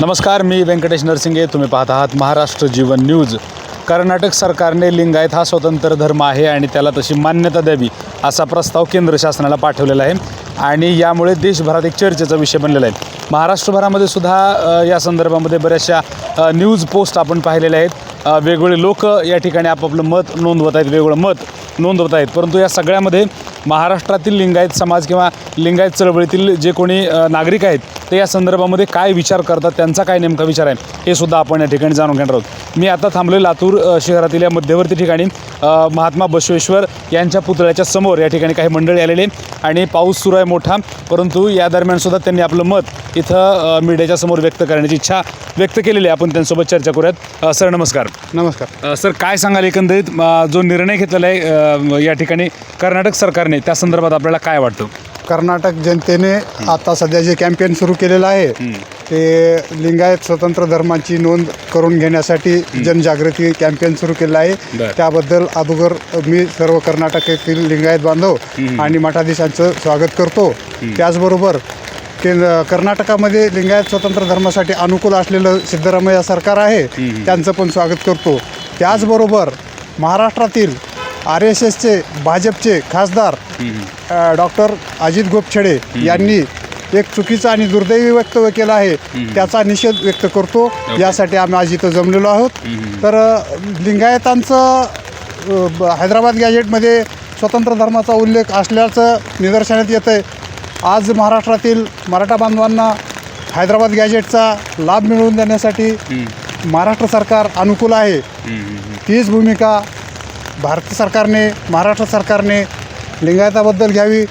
नमस्कार मी व्यंकटेश नरसिंगे. तुम्ही पाहत आहात महाराष्ट्र जीवन न्यूज. कर्नाटक सरकारने लिंगायत हा स्वतंत्र धर्म आहे आणि त्याला तशी मान्यता द्यावी असा प्रस्ताव केंद्र शासनाला पाठवलेला आहे आणि यामुळे देशभरात एक चर्चेचा विषय बनलेला आहे. महाराष्ट्रभरामध्ये सुद्धा या संदर्भामध्ये बऱ्याचशा न्यूज पोस्ट आपण पाहिलेल्या आहेत. वेगवेगळे लोक या ठिकाणी आपापलं मत नोंदवत आहेत वेगवेगळं मत नोंदवत आहेत. परंतु या सगळ्यामध्ये महाराष्ट्रातील लिंगायत समाज किंवा लिंगायत चळवळीतील जे कोणी नागरिक आहेत ते या संदर्भामध्ये काय विचार करतात त्यांचा काय नेमका विचार आहे हे सुद्धा आपण या ठिकाणी जाणून घेणार आहोत. मी आता थांबलो लातूर शहरातील या मध्यवर्ती ठिकाणी. महात्मा बसवेश्वर यांच्या पुतळ्याच्या समोर या ठिकाणी काही मंडळी आलेले आणि पाऊस सुरू आहे मोठा परंतु या दरम्यान सुद्धा त्यांनी आपलं मत इथं मीडियाच्या समोर व्यक्त करण्याची इच्छा व्यक्त केलेली आहे. आपण त्यांच्यासोबत चर्चा करूयात. सर नमस्कार. नमस्कार. सर काय सांगाल एकंदरीत? जो निर्णय घेतलेला आहे या ठिकाणी कर्नाटक सरकारने त्या संदर्भात आपल्याला काय वाटतं? कर्नाटक जनतेने आता सध्या जे कॅम्पेन सुरू केलेलं आहे ते लिंगायत स्वतंत्र धर्माची नोंद करून घेण्यासाठी जनजागृती कॅम्पेन सुरू केलं आहे. त्याबद्दल अगोदर मी सर्व कर्नाटक येथील लिंगायत बांधव आणि मठाधीशांचं स्वागत करतो. त्याचबरोबर केंद्र कर्नाटकामध्ये लिंगायत स्वतंत्र धर्मासाठी अनुकूल असलेलं सिद्धरामय्या सरकार आहे त्यांचं पण स्वागत करतो. त्याचबरोबर महाराष्ट्रातील आर एस एसचे भाजपचे खासदार डॉक्टर अजित गोपछडे यांनी एक चुकीचं आणि दुर्दैवी वक्तव्य केलं आहे त्याचा निषेध व्यक्त करतो. यासाठी आम्ही आज इथं जमलेलो आहोत. तर लिंगायतांचं हैदराबाद गॅजेटमध्ये स्वतंत्र धर्माचा उल्लेख असल्याचं निदर्शनात येतं आहे आज महाराष्ट्रातील मराठा बांधवांना हैदराबाद गॅजेटचा लाभ मिळवून देण्यासाठी महाराष्ट्र सरकार अनुकूल आहे. तीच भूमिका भारत सरकारने महाराष्ट्र सरकारने लिंगायताबद्दल घ्यावी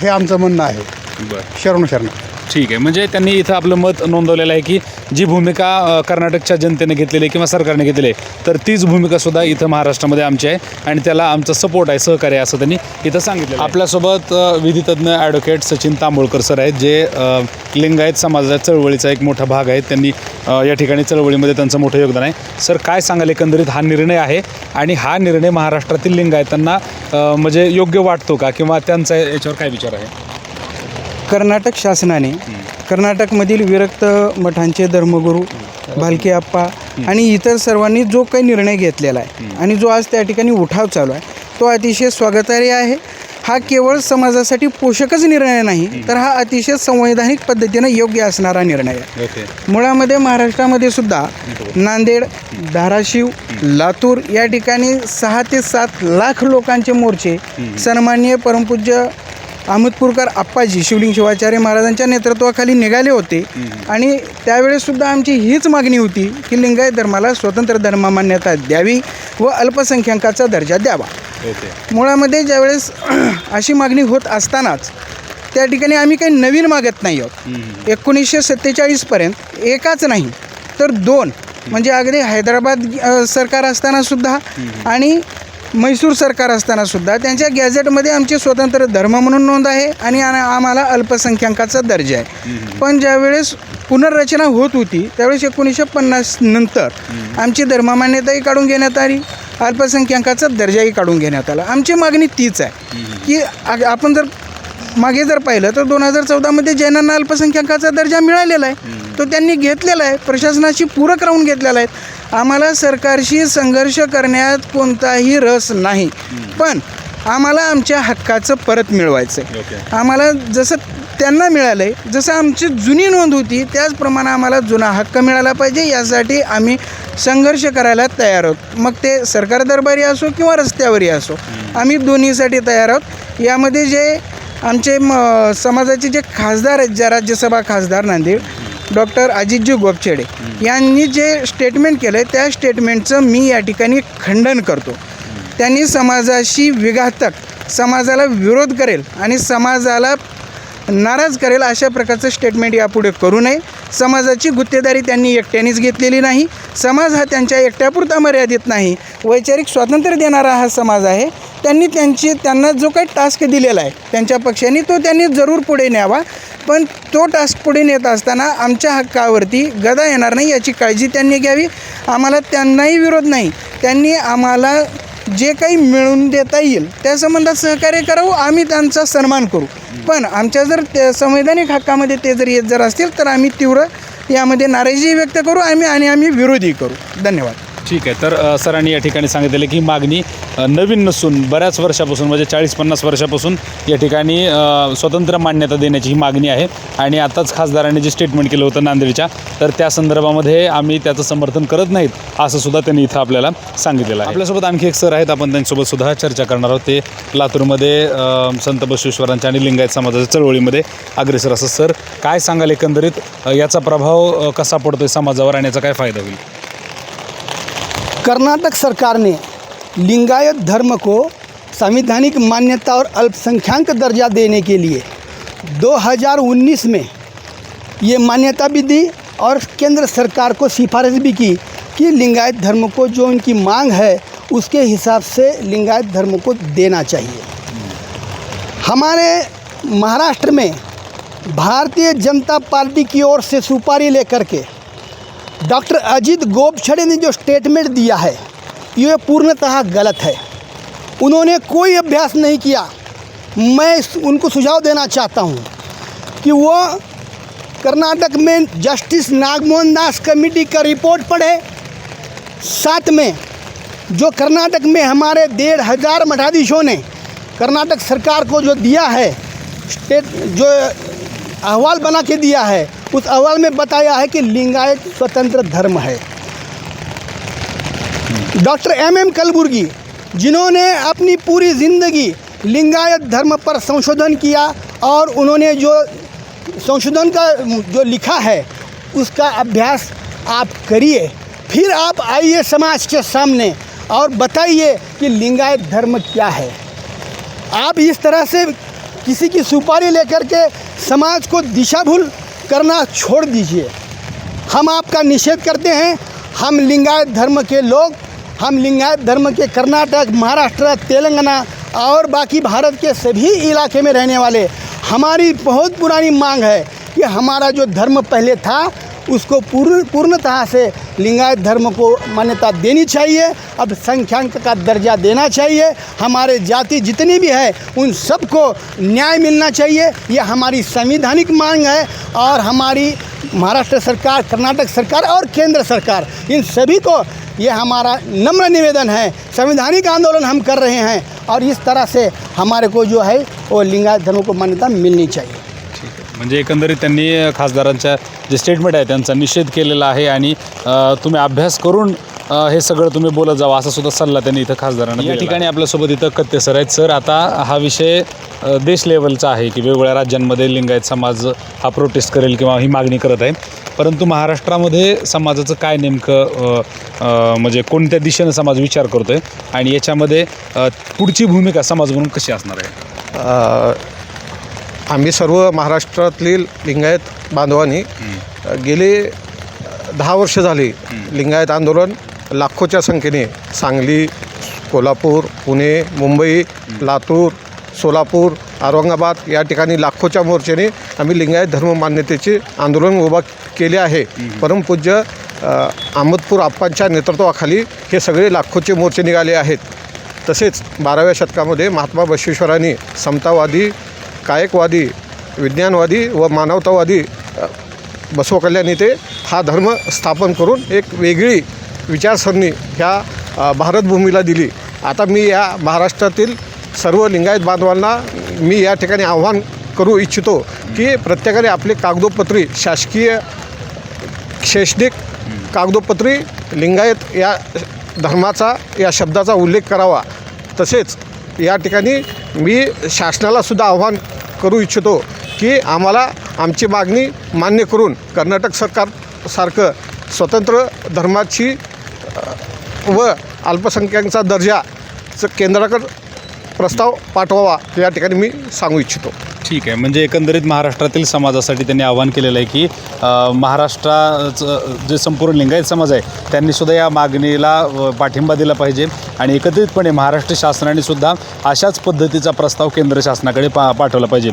हे आमचं म्हणणं आहे. बरं. शरणू शरण ठीक आहे. म्हणजे त्यांनी इथं आपलं मत नोंदवलेलं आहे की जी भूमिका अ, कर्नाटकच्या जनतेने घेतलेली आहे किंवा सरकारने घेतलेली आहे तर तीच भूमिका सुद्धा इथं महाराष्ट्रामध्ये आमची आहे आणि त्याला आमचा सपोर्ट आहे सहकार्य आहे असं त्यांनी इथं सांगितलं आपल्यासोबत अ, विधितज्ञ ॲडव्होकेट सचिन तांबोळकर सर आहेत जे अ, लिंगायत समाजाच्या चळवळीचा एक मोठा भाग आहे त्यांनी अ, या ठिकाणी चळवळीमध्ये त्यांचं मोठं योगदान आहे. सर काय सांगाल? एकंदरीत हा निर्णय आहे आणि हा निर्णय महाराष्ट्रातील लिंगायतांना अ, म्हणजे योग्य वाटतो का? किंवा त्यांचा याच्यावर काय विचार आहे? कर्नाटक शासनाने कर्नाटकमधील विरक्त मठांचे धर्मगुरू भालके आप्पा आणि इतर सर्वांनी जो काही निर्णय घेतलेला आहे आणि जो आज त्या ठिकाणी उठाव चालू आहे तो अतिशय स्वागतार्ह आहे. हा केवळ समाजासाठी पोषकच निर्णय नाही तर हा अतिशय संवैधानिक पद्धतीनं योग्य असणारा निर्णय आहे. मुळामध्ये महाराष्ट्रामध्ये सुद्धा नांदेड धाराशिव लातूर या ठिकाणी सहा ते सात लाख लोकांचे मोर्चे सन्माननीय परमपूज्य अहमदपूरकर आप्पाजी शिवलिंग शिवाचार्य महाराजांच्या नेतृत्वाखाली निघाले होते. आणि त्यावेळेस सुद्धा आमची हीच मागणी होती की लिंगायत धर्माला स्वतंत्र धर्म मान्यता द्यावी व अल्पसंख्याकाचा दर्जा द्यावा. मुळामध्ये ज्यावेळेस अशी मागणी होत असतानाच त्या ठिकाणी आम्ही काही नवीन मागत नाही आहोत. एकोणीसशे सत्तेचाळीसपर्यंत एकाच नाही तर दोन. म्हणजे अगदी हैदराबाद सरकार असताना सुद्धा आणि म्हैसूर सरकार असताना सुद्धा त्यांच्या गॅझेटमध्ये आमचे स्वतंत्र धर्म म्हणून नोंद आहे आणि आम्हाला अल्पसंख्याकाचा दर्जा आहे. पण ज्यावेळेस पुनर्रचना होत होती त्यावेळेस एकोणीसशे पन्नास नंतर आमची धर्ममान्यताही काढून घेण्यात आली अल्पसंख्याकाचा दर्जाही काढून घेण्यात आला. आमची मागणी तीच आहे की आपण जर मागे जर पाहिलं तर दोन हजार चौदामध्ये जैनांना अल्पसंख्याकाचा दर्जा मिळालेला आहे. तो त्यांनी घेतलेला आहे प्रशासनाशी पूरक राहून घेतलेला आहे. आम्हाला सरकारशी संघर्ष करण्यात कोणताही रस नाही. पण आम्हाला आमच्या हक्काचं परत मिळवायचं आहे आम्हाला जसं त्यांना मिळालं आहे जसं आमची जुनी नोंद होती त्याचप्रमाणे आम्हाला जुना हक्क मिळाला पाहिजे यासाठी आम्ही संघर्ष करायला तयार आहोत. मग ते सरकार दरबारी असो किंवा रस्त्यावरही असो आम्ही दोन्हीसाठी तयार आहोत. यामध्ये जे आमचे म समाजाचे जे खासदार आहेत ज्या राज्यसभा खासदार नांदेड डॉक्टर अजितजी गोपछेडे यांनी जे स्टेटमेंट केलं आहे त्या स्टेटमेंटचं मी या ठिकाणी खंडन करतो. त्यांनी समाजाशी विघातक समाजाला विरोध करेल आणि समाजाला नाराज करेल अशा प्रकारचं स्टेटमेंट यापुढे करू नये. समाजाची गुत्तेदारी त्यांनी एकट्यानेच घेतलेली नाही. समाज हा त्यांच्या एकट्यापुरता मर्यादित नाही. वैचारिक स्वातंत्र्य देणारा हा समाज आहे. त्यांनी त्यांची त्यांना जो काही टास्क दिलेला आहे त्यांच्या पक्षाने तो त्यांनी जरूर पुढे न्यावा. पण तो टास्क पुढे नेत असताना आमच्या हक्कावरती गदा येणार नाही याची काळजी त्यांनी घ्यावी. आम्हाला त्यांनाही विरोध नाही. त्यांनी आम्हाला जे काही मिळवून देता येईल त्या संबंधात सहकार्य करावं आम्ही त्यांचा सन्मान करू. पण आमच्या जर त्या संवैधानिक हक्कामध्ये ते जर येत जर असतील तर आम्ही तीव्र यामध्ये नाराजी व्यक्त करू आम्ही आणि आम्ही विरोधी करू. धन्यवाद. ठीक आहे. तर सरांनी या ठिकाणी सांगितलेलं की मागणी नवीन नसून बऱ्याच वर्षापासून म्हणजे चाळीस पन्नास वर्षापासून या ठिकाणी स्वतंत्र मान्यता देण्याची ही मागणी आहे. आणि आताच खासदारांनी जे स्टेटमेंट केलं होतं नांदेडच्या तर त्या संदर्भामध्ये आम्ही त्याचं समर्थन करत नाहीत असं सुद्धा त्यांनी इथं आपल्याला सांगितलेलं आहे. आपल्यासोबत आणखी एक सर आहेत आपण त्यांच्यासोबत सुद्धा चर्चा करणार आहोत. ते लातूरमध्ये संत बसवेश्वरांच्या आणि लिंगायत समाजाच्या चळवळीमध्ये अग्रेसर असं सर. काय सांगाल एकंदरीत? याचा प्रभाव कसा पडतोय समाजावर आणि याचा काय फायदा होईल? कर्नाटक सरकार ने लिंगायत धर्म को संवैधानिक मान्यता और अल्पसंख्यक दर्जा देने के लिए 2019 में ये मान्यता भी दी और केंद्र सरकार को सिफारिश भी की कि लिंगायत धर्म को जो उनकी मांग है, उसके हिसाब से लिंगायत धर्म को देना चाहिए। हमारे महाराष्ट्र में भारतीय जनता पार्टी की ओर से सुपारी लेकर के डॉक्टर अजीत गोपछड़े ने जो स्टेटमेंट दिया है ये पूर्णतः गलत है। उन्होंने कोई अभ्यास नहीं किया। मैं उनको सुझाव देना चाहता हूँ कि वो कर्नाटक में जस्टिस नागमोहन दास कमेटी का रिपोर्ट पढ़े। साथ में जो कर्नाटक में हमारे डेढ़ हज़ार मठाधीशों ने कर्नाटक सरकार को जो दिया है, स्टेट जो अहवाल बना के दिया है, उस अहवाल में बताया है कि लिंगायत स्वतंत्र धर्म है। डॉक्टर एम एम कलबुर्गी, जिन्होंने अपनी पूरी ज़िंदगी लिंगायत धर्म पर संशोधन किया और उन्होंने जो संशोधन का जो लिखा है, उसका अभ्यास आप करिए। फिर आप आइए समाज के सामने और बताइए कि लिंगायत धर्म क्या है। आप इस तरह से किसी की सुपारी लेकर के समाज को दिशा भूल करना छोड़ दीजिए। हम आपका निषेध करते हैं, हम लिंगायत धर्म के लोग हम लिंगायत धर्म के कर्नाटक, महाराष्ट्र, तेलंगाना और बाकी भारत के सभी इलाके में रहने वाले, हमारी बहुत पुरानी मांग है कि हमारा जो धर्म पहले था उसको पूर्ण, पूर्णतः से लिंगायत धर्म को मान्यता देनी चाहिए, अब संख्यांक का दर्जा देना चाहिए। हमारे जाति जितनी भी है, उन सबको न्याय मिलना चाहिए। यह हमारी संविधानिक मांग है और हमारी महाराष्ट्र सरकार, कर्नाटक सरकार और केंद्र सरकार, इन सभी को ये हमारा नम्र निवेदन है। संवैधानिक आंदोलन हम कर रहे हैं और इस तरह से हमारे को जो है, वो लिंगायत धर्म को मान्यता मिलनी चाहिए। म्हणजे एकंदरीत त्यांनी खासदारांच्या जे स्टेटमेंट आहे त्यांचा निषेध केलेला आहे आणि तुम्ही अभ्यास करून हे सगळं तुम्ही बोलत जावं असा सुद्धा सल्ला त्यांनी इथं खासदारांना या ठिकाणी आपल्यासोबत इथं कत्ते सर आहेत. सर आता हा विषय देश लेवलचा आहे की वेगवेगळ्या राज्यांमध्ये लिंगायत समाज हा प्रोटेस्ट करेल किंवा ही मागणी करत आहे. परंतु महाराष्ट्रामध्ये समाजाचं काय नेमकं म्हणजे कोणत्या दिशेनं समाज विचार करतो आहे आणि याच्यामध्ये पुढची भूमिका समाज म्हणून कशी असणार आहे? आम्ही सर्व महाराष्ट्रातील लिंगायत बांधवांनी गेले दहा वर्ष झाली लिंगायत आंदोलन लाखोच्या संख्येने. सांगली कोल्हापूर पुणे मुंबई लातूर सोलापूर औरंगाबाद या ठिकाणी लाखोच्या मोर्चाने आम्ही लिंगायत धर्म मान्यतेचे आंदोलन उभा केले आहे. परमपूज्य अहमदपूर आप्पांच्या नेतृत्वाखाली हे सगळे लाखोचे मोर्चे निघाले आहेत. तसेच बाराव्या शतकामध्ये महात्मा बसवेश्वरांनी समतावादी कायकवादी विज्ञानवादी व मानवतावादी बसवकल्याण बसवकल्याणी हा धर्म स्थापन करून एक वेगळी विचारसरणी ह्या भारतभूमीला दिली. आता मी या महाराष्ट्रातील सर्व लिंगायत बांधवांना मी या ठिकाणी आव्हान करू इच्छितो की प्रत्येकाने आपली कागदोपत्री शासकीय शैक्षणिक कागदोपत्री लिंगायत या धर्माचा या शब्दाचा उल्लेख करावा. तसेच या ठिकाणी मी शासनाला सुद्धा आव्हान करू इच्छितो की आम्हाला आमची मागणी मान्य करून कर्नाटक सरकारसारखं स्वतंत्र धर्माची व अल्पसंख्याकांचा दर्जाचं केंद्राकडे प्रस्ताव पाठवावा या ठिकाणी मी सांगू इच्छितो. ठीक आहे. म्हणजे एकंदरीत महाराष्ट्रातील समाजासाठी त्यांनी आवाहन केलेलं आहे की महाराष्ट्राचं जे संपूर्ण लिंगायत समाज आहे त्यांनी सुद्धा या मागणीला पाठिंबा दिला पाहिजे. आणि एकत्रितपणे महाराष्ट्र शासनाने सुद्धा अशाच पद्धतीचा प्रस्ताव केंद्र शासनाकडे पा पाठवला पाहिजे.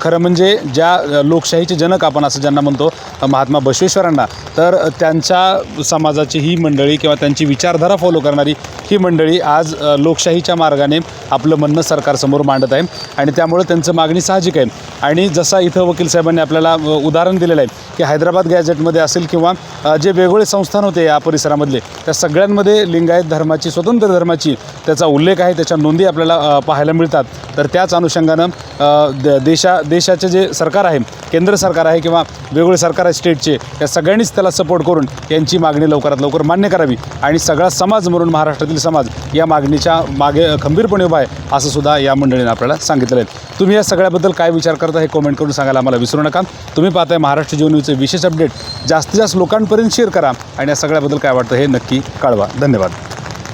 खरं म्हणजे ज्या लोकशाहीचे जनक आपण असं ज्यांना म्हणतो महात्मा बसवेश्वरांना तर त्यांच्या समाजाची ही मंडळी किंवा त्यांची विचारधारा फॉलो करणारी ही मंडळी आज लोकशाहीच्या मार्गाने आपलं म्हणणं सरकारसमोर मांडत आहे. आणि त्यामुळे त्यांचं मागणी साहजिक आहे. आणि जसा इथं वकील साहेबांनी आपल्याला उदाहरण दिलेलं आहे की हैदराबाद गॅजेटमध्ये असेल किंवा जे वेगवेगळे संस्थान होते या परिसरामधले त्या सगळ्यांमध्ये लिंगायत धर्माची स्वतंत्र धर्माची त्याचा उल्लेख आहे त्याच्या नोंदी आपल्याला पाहायला मिळतात. तर त्याच अनुषंगानं द- देशा देशाचे जे सरकार आहे केंद्र सरकार आहे किंवा वेगवेगळे सरकार आहे स्टेटचे या सगळ्यांनीच त्याला सपोर्ट करून यांची मागणी लवकरात लवकर मान्य करावी. आणि सगळा समाज म्हणून महाराष्ट्रातील समाज या मागणीच्या मागे खंबीरपणे उभा आहे असं सुद्धा या मंडळीनं आपल्याला सांगितलं आहे. तुम्ही या सगळ्याबद्दल काय विचार करता हे कमेंट करून सांगायला आम्हाला विसरू नका. तुम्ही पाहताय महाराष्ट्र जीवनीचे विशेष अपडेट. जास्तीत जास्त लोकांपर्यंत शेअर करा आणि या सगळ्याबद्दल काय वाटतं हे नक्की कळवा. धन्यवाद.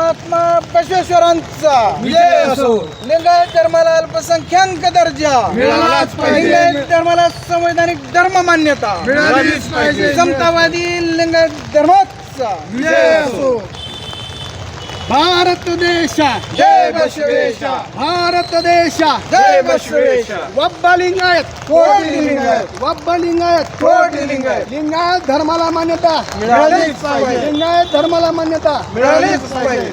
महात्मा बसवेश्वरांचा विजय असो. लिंगायत धर्माला अल्पसंख्याक दर्जा. मिळालाच पाहिजे. लिंगायत धर्माला संवैधानिक धर्म मान्यता. मिळालीच पाहिजे. समतावादी लिंगायत धर्माचा. विजय असो. भारत देशा जय बसवेशा भारत देशा जय बसवेशा वब्ब लिंगायत कोटी लिंगायत. वब्ब लिंगायत कोटी लिंगायत. लिंगायत धर्माला मान्यता मिळालीच पाहिजे. लिंगायत धर्माला मान्यता मिळालीच पाहिजे